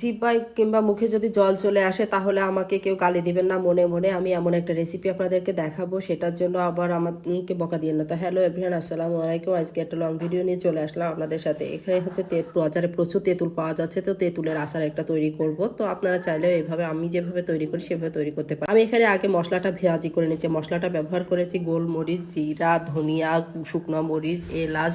জিব্বায় কিংবা মুখে যদি জল চলে আসে, তাহলে আমাকে কেউ গালি দিবেন না। মনে মনে আমি এমন একটা রেসিপি আপনাদেরকে দেখাবো। সেটার জন্য আবার আমাকে বকা দিয়ে না তো হ্যালো এভরিয়ান আসসালামু আলাইকুম। আজকে একটা লং ভিডিও নিয়ে চলে আসলাম আপনাদের সাথে। এখানে হচ্ছে বাজারে প্রচুর তেঁতুল পাওয়া যাচ্ছে। তো তেঁতুলের আচার একটা তৈরি করব। তো আপনারা চাইলেও এইভাবে আমি যেভাবে তৈরি করি, সেভাবে তৈরি করতে পারি আমি এখানে আগে মশলাটা ভেয়াজি করে নিচ্ছি মশলাটা ব্যবহার করেছি গোলমরিচ, জিরা, ধনিয়া, শুকনো মরিচ, এলাচ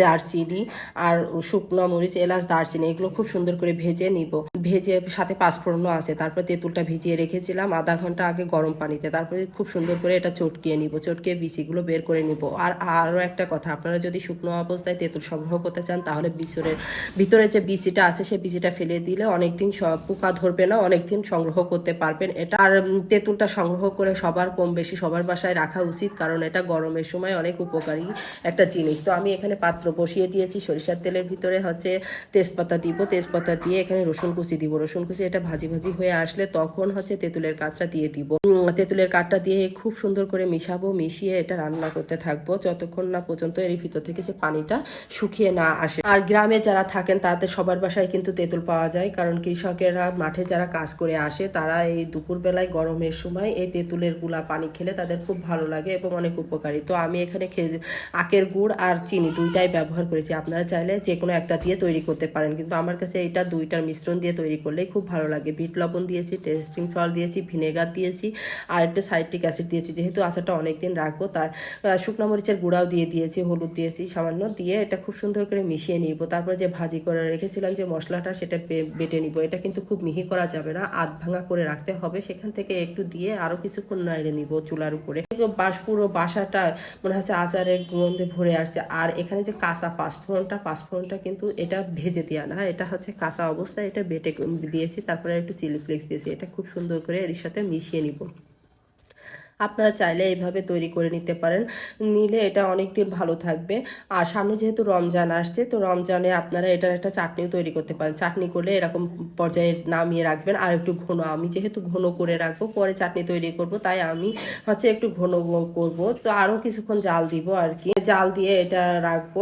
দারচিনি আর শুকনো মরিচ, এলাচ, দারচিনি, এগুলো খুব সুন্দর করে ভেজে নিব ভেজে সাথে পাঁচফোড়নও আছে। তারপর তেঁতুলটা ভিজিয়ে রেখেছিলাম আধা ঘণ্টা আগে গরম পানিতে। তারপরে খুব সুন্দর করে এটা চটকিয়ে নিব। চটকিয়ে বিচিগুলো বের করে নিব। আর আরও একটা কথা, আপনারা যদি শুকনো অবস্থায় তেঁতুল সংগ্রহ করতে চান, তাহলে বিচরের, ভিতরে যে বিচিটা আছে সেই বিচিটা ফেলে দিলে অনেকদিন স- পোকা ধরবে না, অনেকদিন সংগ্রহ করতে পারবেন এটা। আর তেঁতুলটা সংগ্রহ করে সবার কম বেশি সবার বাসায় রাখা উচিত, কারণ এটা গরমের সময় অনেক উপকারী একটা জিনিস। তো আমি এখানে পাত্র বসিয়ে দিয়েছি, সরিষার তেলের ভিতরে হচ্ছে তেজপাতা দিব। তেজপাতা দিয়ে এখানে রসুন কুচি দিব, রসুন কুচি, এটা ভাজি ভাজি হয়ে আসলে তখন হচ্ছে তেঁতুলের কাঠটা দিয়ে দিব। তেঁতুলের কাঠটা দিয়ে খুব সুন্দর করে মিশাবো, মিশিয়ে এটা রান্না করতে থাকব। যতক্ষণ না পর্যন্ত এর ভিতর থেকে যে পানিটা শুকিয়ে না আসে। আর গ্রামে যারা থাকেন, তাতে সবার বাসায় কিন্তু তেঁতুল পাওয়া যায়। কারণ কৃষকেরা মাঠে যারা কাজ করে আসে, তারা এই দুপুরবেলায় গরমের সময় এই তেঁতুলেরগুলা পানি খেলে তাদের খুব ভালো লাগে এবং অনেক উপকারী। তো আমি এখানে আখের গুড় আর চিনি দুইটাই ব্যবহার করেছি। আপনারা চাইলে যে কোনো একটা দিয়ে তৈরি করতে পারেন। কিন্তু আমার কাছে এটা দুইটার মিশ্রণ দিয়ে তৈরি করলেই খুব ভালো লাগে। বিট লবণ দিয়েছি, টেস্টিং সল্ট দিয়েছি, ভিনেগার দিয়েছি আর একটা সাইট্রিক অ্যাসিড দিয়েছি। যেহেতু আচারটা অনেকদিন রাখব তার শুকনো মরিচের গুঁড়াও দিয়ে দিয়েছি, হলুদ দিয়েছি, সামান্য দিয়ে এটা খুব সুন্দর করে মিশিয়ে নিব। তারপর যে ভাজি করে রেখেছিলাম যে মশলাটা, সেটা বেটে নিব। এটা কিন্তু খুব মিহি করা যাবে না, আধ ভাঙা করে রাখতে হবে। সেখান থেকে একটু দিয়ে আরও কিছুক্ষণ নাড়িয়ে নিব চুলার উপরে। বাস, পুরো বাসাটা মনে হচ্ছে আচারের গন্ধে ভরে আসছে। আর এখানে যে কাঁচা পাঁচফোড়নটা পাঁচফোড়নটা কিন্তু এটা ভেজে দেওয়া না, এটা হচ্ছে কাঁচা অবস্থায় এটা বেটে দিয়েছি তারপরে একটু চিলি ফ্লেক্স দিয়েছি। এটা খুব সুন্দর করে এর সাথে মিশিয়ে নিব। আপনারা চাইলে এইভাবে তৈরি করে নিতে পারেন। নিলে এটা অনেক দিন ভালো থাকবে। আর সামনে যেহেতু রমজান আসছে, তো রমজানে আপনারা এটার একটা চাটনিও তৈরি করতে পারেন। চাটনি করলে এরকম পর্যায়ে নামিয়ে রাখবেন। আর একটু ঘন, আমি যেহেতু ঘন করে রাখব, পরে চাটনি তৈরি করব, তাই আমি হচ্ছে একটু ঘন করব। তো আরও কিছুক্ষণ জাল দিব আর কি জাল দিয়ে এটা রাখব।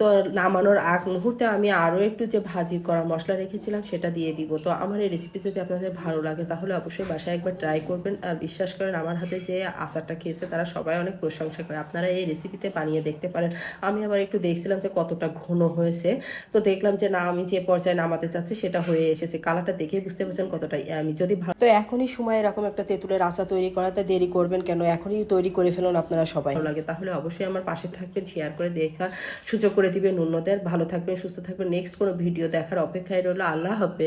তো নামানোর আগ মুহূর্তে আমি আরও একটু যে ভাজি করা মশলা রেখেছিলাম, সেটা দিয়ে দিব। তো আমার এই রেসিপি যদি আপনাদের ভালো লাগে, তাহলে অবশ্যই বাসায় একবার ট্রাই করবেন। আর বিশ্বাস করেন, আমার হাতে যে আচারটা খেয়েছে, তারা সবাই অনেক প্রশংসা করে। আপনারা এই রেসিপিতে বানিয়ে দেখতে পারেন। আমি আবার একটু দেখছিলাম যে কতটা ঘন হয়েছে। তো দেখলাম যে না, আমি যে পর্যায়ে নামাতে চাচ্ছি, সেটা হয়ে এসেছে। কালারটা দেখে বুঝতে পারছেন কতটা আমি যদি ভালো তো এখনই সময় এরকম একটা তেঁতুলের আচার তৈরি করাতে দেরি করবেন কেন? এখনই তৈরি করে ফেলুন আপনারা সবাই। ভালো লাগে। তাহলে অবশ্যই আমার পাশে থাকবেন শেয়ার করে দেখার সুযোগ করে দিবেন অন্যদের ভালো থাকবেন, সুস্থ থাকবেন। নেক্সট কোনো ভিডিও দেখার অপেক্ষায় রইল। আল্লাহ হাফেজ।